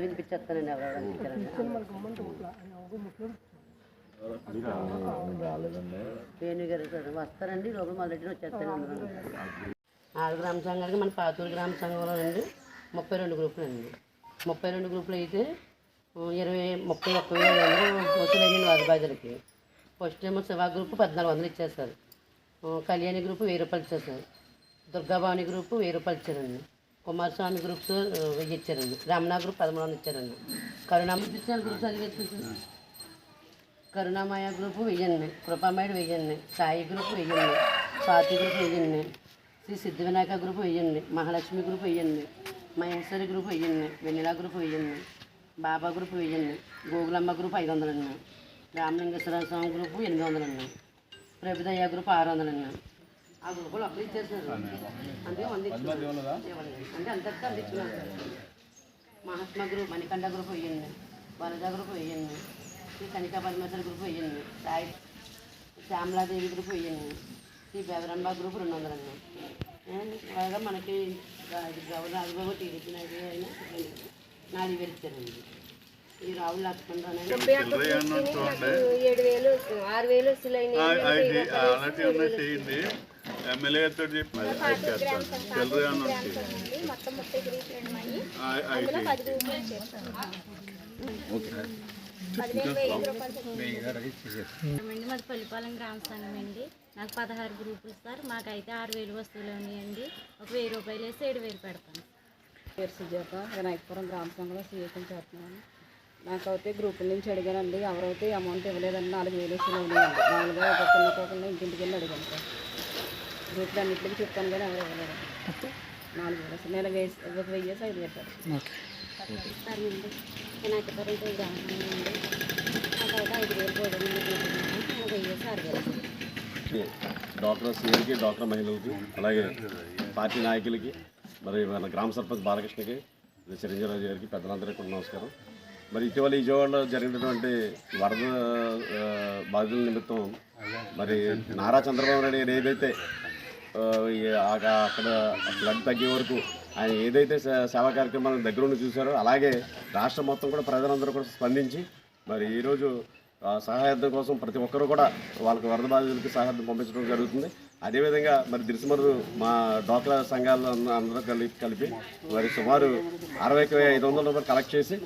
వినిపించేస్తానండి ఎవరెవరు వస్తారండి లోపల మొదలెట్టి వచ్చేస్తాను అందరూ ఆరు గ్రామ సంఘాలకి మన పాతూరు గ్రామ సంఘంలో అండి ముప్పై రెండు గ్రూపులు అండి ముప్పై రెండు గ్రూపులు అయితే ఇరవై ముప్పై ఒక్క వేల అందరూ వసూలైంది వాజబాజులకి ఫస్ట్ ఏమో శివా గ్రూప్ పద్నాలుగు వందలు ఇచ్చేస్తారు. కళ్యాణి గ్రూప్ వెయ్యి రూపాయలు ఇచ్చేస్తారు. దుర్గాభవాని గ్రూప్ వెయ్యి రూపాయలు ఇచ్చారండి కుమారస్వామి గ్రూప్స్ ఆ, వెయ్యి ఇచ్చారండి రమణ గ్రూప్ పదమూడు వందలు ఇచ్చారండి కరుణామ గ్రూప్ చదివేస్తుంది సార్ కరుణామయ గ్రూప్ వెయ్యండి కృపామయుడు వెయ్యండి సాయి గ్రూప్ వెయ్యండి స్వాతి గ్రూప్ వెయ్యండి శ్రీ సిద్ధి వినాయక గ్రూప్ వెయ్యండి మహాలక్ష్మి గ్రూప్ వెయ్యండి మహేశ్వరి గ్రూప్ వెయ్యండి వెన్నెల గ్రూప్ వెయ్యండి బాబా గ్రూప్ వెయ్యండి గోగులమ్మ గ్రూప్ ఐదు వందలండి రామలింగేశ్వర స్వామి గ్రూప్ ఎనిమిది వందలండి ప్రభుదయ్య గ్రూప్ ఆరు వందలండి ఆ గ్రూపులు అప్పుడు ఇచ్చేసారు అందుకే వంద. అంటే అంతటితో అందించుకున్నారు sir Mahatma group Manikanta group వేయండి వనజ గ్రూప్ వేయండి శ్రీ కనికా పరమేశ్వర గ్రూప్ వేయండి సాయి శ్యామలాదేవి గ్రూప్ వేయండి శ్రీ బెదరంబ గ్రూప్ రెండు వందలు అలాగా మనకి గౌరవ రాజబాబు టీడీపీ నాయుడు అయినా నాలుగు వేలు ఇచ్చారండి. ఈ రావుల లక్ష్మణరావు ఏడు వేలు ఆరు వేలు వసూలైనాయి మాది పల్లిపాలెం గ్రామ సంఘం అండి నాకు పదహారు గ్రూపులు సార్ మాకైతే ఆరు వేలు వస్తువులు ఉన్నాయండి. ఒక వెయ్యి రూపాయలు వేసి ఏడు వేలు పెడతాను. పేరు సుజాత వినాయకపురం గ్రామ సంఘంలో సీఎం చేస్తున్నాను. నాకైతే గ్రూపుల నుంచి అడిగానండి ఎవరైతే అమౌంట్ ఇవ్వలేదని నాలుగు వేలు అయినాయండి మామూలుగా ఒక్కొక్కరిని ఒక్కొక్కరిని ఇంటింటికి వెళ్ళి అడిగాను సార్. గ్రూపులు అన్నింటికి చెప్పాను కానీ ఎవరు ఇవ్వలేదు నాలుగు వేలు నేను వేసి ఒక ఐదు పెట్టారు వినాయకపురం గ్రామం అండి నాకైతే ఐదు వేలు ఆరు వేలు డాక్టర్ సీఎంకి డాక్టర్ మహిళలకి అలాగే పార్టీ నాయకులకి మరి మన గ్రామ సర్పంచ్ బాలకృష్ణకి చిరంజీవి గారికి పెద్దలందరికీ కూడా నమస్కారం. మరి ఇటీవల విజయవాడలో జరిగినటువంటి వరద బాధితుల నిమిత్తం మరి నారా చంద్రబాబు నాయుడు గారు ఏదైతే అక్కడ బ్లడ్ తగ్గే వరకు ఆయన ఏదైతే సేవా కార్యక్రమాలను దగ్గర ఉండి చూశారో అలాగే రాష్ట్రం మొత్తం కూడా ప్రజలందరూ కూడా స్పందించి మరి ఈరోజు సహాయార్థం కోసం ప్రతి ఒక్కరూ కూడా వాళ్ళకి వరద బాధితులకి సహాయార్థం పంపించడం జరుగుతుంది. అదేవిధంగా మరి దిరిసిమరు మా డోక్రా సంఘాలు అందరూ కలిపి కలిపి మరి సుమారు అరవైకి ఐదు వందల రూపాయలు కలెక్ట్ చేసి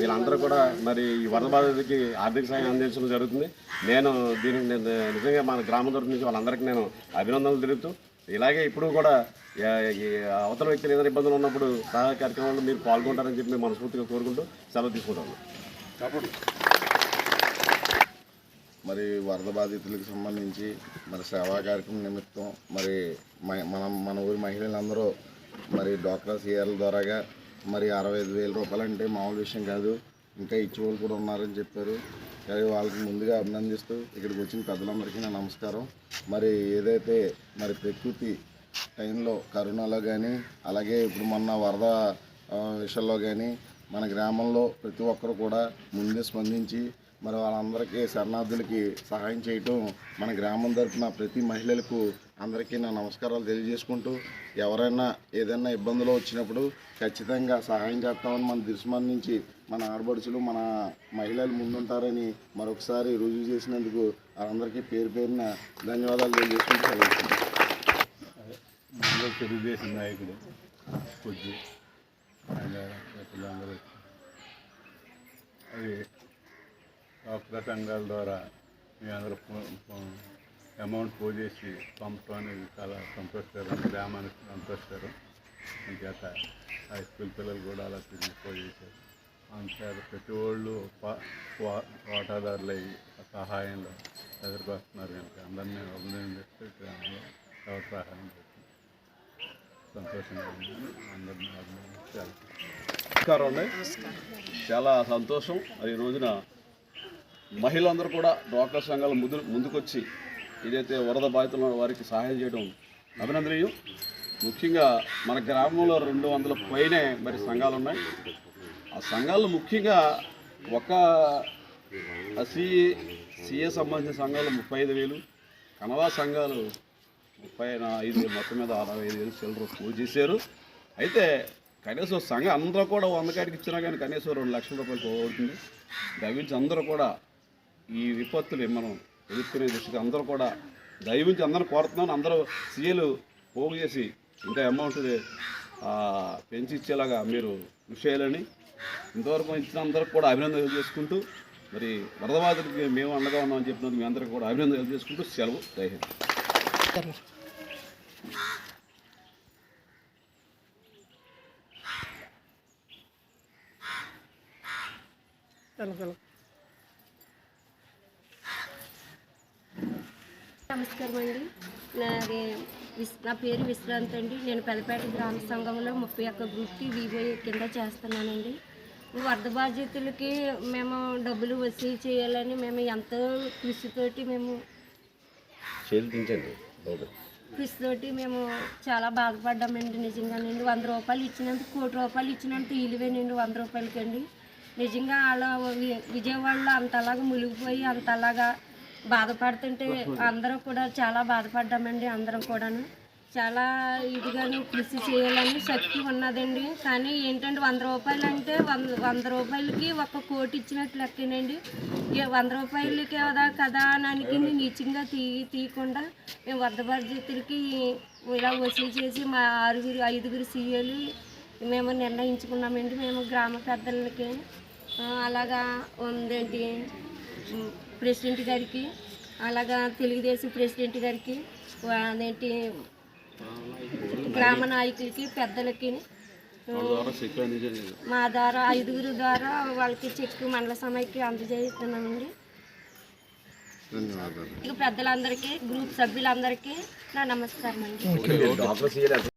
వీళ్ళందరూ కూడా మరి ఈ వరద బాధితులకి ఆర్థిక సహాయం అందించడం జరుగుతుంది. నేను దీనికి నేను నిజంగా మన గ్రామం తరపు నుంచి వాళ్ళందరికీ నేను అభినందనలు తెలుపుతూ ఇలాగే ఇప్పుడు కూడా అవతల వ్యక్తులు ఏదైనా ఇబ్బందులు ఉన్నప్పుడు సహాయ కార్యక్రమంలో మీరు పాల్గొంటారని చెప్పి మేము మనస్ఫూర్తిగా కోరుకుంటూ సెలవు తీసుకుంటాము. మరి వరద బాధితులకు సంబంధించి మరి సేవా కార్యక్రమం నిమిత్తం మరి మనం మన ఊరి మహిళలందరూ మరి డాక్టర్ సీఆర్ల ద్వారాగా మరి అరవై ఐదు వేల రూపాయలు అంటే మామూలు విషయం కాదు. ఇంకా ఇచ్చేవాళ్ళు కూడా ఉన్నారని చెప్పారు. మరి వాళ్ళకి ముందుగా అభినందిస్తూ ఇక్కడికి వచ్చిన పెద్దలందరికీ నా నమస్కారం. మరి ఏదైతే మరి ప్రకృతి టైంలో కరోనాలో కానీ అలాగే ఇప్పుడు మొన్న వరద విషయంలో కానీ మన గ్రామంలో ప్రతి ఒక్కరు కూడా ముందే స్పందించి మరి వాళ్ళందరికీ శరణార్థులకి సహాయం చేయటం మన గ్రామం తరఫున ప్రతి మహిళలకు అందరికీ నా నమస్కారాలు తెలియజేసుకుంటూ ఎవరైనా ఏదైనా ఇబ్బందులు వచ్చినప్పుడు ఖచ్చితంగా సహాయం చేస్తామని మన దిశమన్ నుంచి మన ఆడబడుచులు మన మహిళలు ముందుంటారని మరొకసారి రుజువు చేసినందుకు వాళ్ళందరికీ పేరు పేరున ధన్యవాదాలు తెలియజేసుకుంటూ తెలుగుదేశం నాయకుడు కొద్ది ఆయన పిల్లలందరూ అది డాక్టర్ ద్వారా మీ అందరూ అమౌంట్ పోజేసి పంపడం అనేది చాలా సంతోషకరం గ్రామానికి సంతోషకరం అంచేత హై స్కూల్ పిల్లలు కూడా అలా తిరిగి పోజేశారు అంతేత అంతే ప్రతి వాళ్ళు వా- వాటాదారులు అయ్యి సహాయంలో ఎదుర్కొస్తున్నారు కనుక అందరినీ అభినందిస్తూ గ్రామంలో ఎవరు సహాయం చేస్తుంది సంతోషంగా ఉంది అందరినీ అభినందించాలి. నమస్కారం అండి. చాలా సంతోషం. ఈ రోజున మహిళలందరూ కూడా డ్వాక్రా సంఘాలు ముందు ముందుకొచ్చి ఏదైతే వరద బాధితులు వారికి సహాయం చేయడం అభినందనీయం. ముఖ్యంగా మన గ్రామంలో రెండు వందల పైనే మరి సంఘాలు ఉన్నాయి. ఆ సంఘాలు ముఖ్యంగా ఒక సి సిఏ సంబంధించిన సంఘాలు ముప్పై ఐదు వేలు కనవా సంఘాలు ముప్పై ఐదు వేలు మొత్తం మీద అరవై ఐదు వేలు చిల్లర పూజ చేశారు. అయితే కనీసం సంఘం అందరూ కూడా వంద కాడికి ఇచ్చినా కానీ కనీసం రెండు లక్షల రూపాయలు పోగొడుతుంది. దయవించి అందరూ కూడా ఈ విపత్తులు మనం ఎదుర్కొనే దృష్టికి అందరూ కూడా దయవించి అందరూ కోరుతున్నాను. అందరూ సీఎలు పోగు చేసి ఇంకా అమౌంట్ పెంచి ఇచ్చేలాగా మీరు కృషి చేయాలని ఇంతవరకు ఇచ్చిన అందరికి కూడా అభినందనలు చేసుకుంటూ మరి వరద బాధితులకి మేము అండగా ఉన్నామని చెప్పినందుకు మీ అందరికీ కూడా అభినందనలు చేసుకుంటూ సెలవు. జై హింద్. నమస్కారం అండి. నాది విస్ నా పేరు విశ్రాంత్ అండి. నేను పెదపేట గ్రామ సంఘంలో ముప్పై ఒక్క గ్రూప్కి వివో కింద చేస్తున్నానండి. వరద బాధ్యతలకి మేము డబ్బులు వసూలు చేయాలని మేము ఎంతో కృషితోటి మేము కృషితోటి మేము చాలా బాధపడ్డామండి నిజంగానండి. వంద రూపాయలు ఇచ్చినందుకు కోటి రూపాయలు ఇచ్చినంత ఇలువేనండి వంద రూపాయలకండి. నిజంగా అలా విజయవాడలో అంతలాగా మునిగిపోయి అంతలాగా బాధపడుతుంటే అందరూ కూడా చాలా బాధపడ్డామండి అందరం కూడాను. చాలా ఇదిగాను కృషి చేయాలని శక్తి ఉన్నదండి. కానీ ఏంటంటే వంద రూపాయలు అంటే వంద వంద రూపాయలకి ఒక కోటి ఇచ్చినట్టు లెక్కనండి. వంద రూపాయలకి కదా కదా అని నీచంగా తీ తీయకుండా మేము వద్ద బాధ్యతలకి ఇలా వసూలు చేసి మా ఆరుగురు ఐదుగురు సీఏలు మేము నిర్ణయించుకున్నామండి. మేము గ్రామ పెద్దలకి. అలాగా ఉందండి. ప్రెసిడెంట్ గారికి అలాగా తెలుగుదేశం ప్రెసిడెంట్ గారికి అదేంటి గ్రామ నాయకులకి పెద్దలకి మా ద్వారా ఐదుగురు ద్వారా వాళ్ళకి చెక్కు మండల సమైకి అందజేస్తున్నామండి. ధన్యవాదాలు. ఇక పెద్దలందరికీ గ్రూప్ సభ్యులందరికీ నా నమస్కారం అండి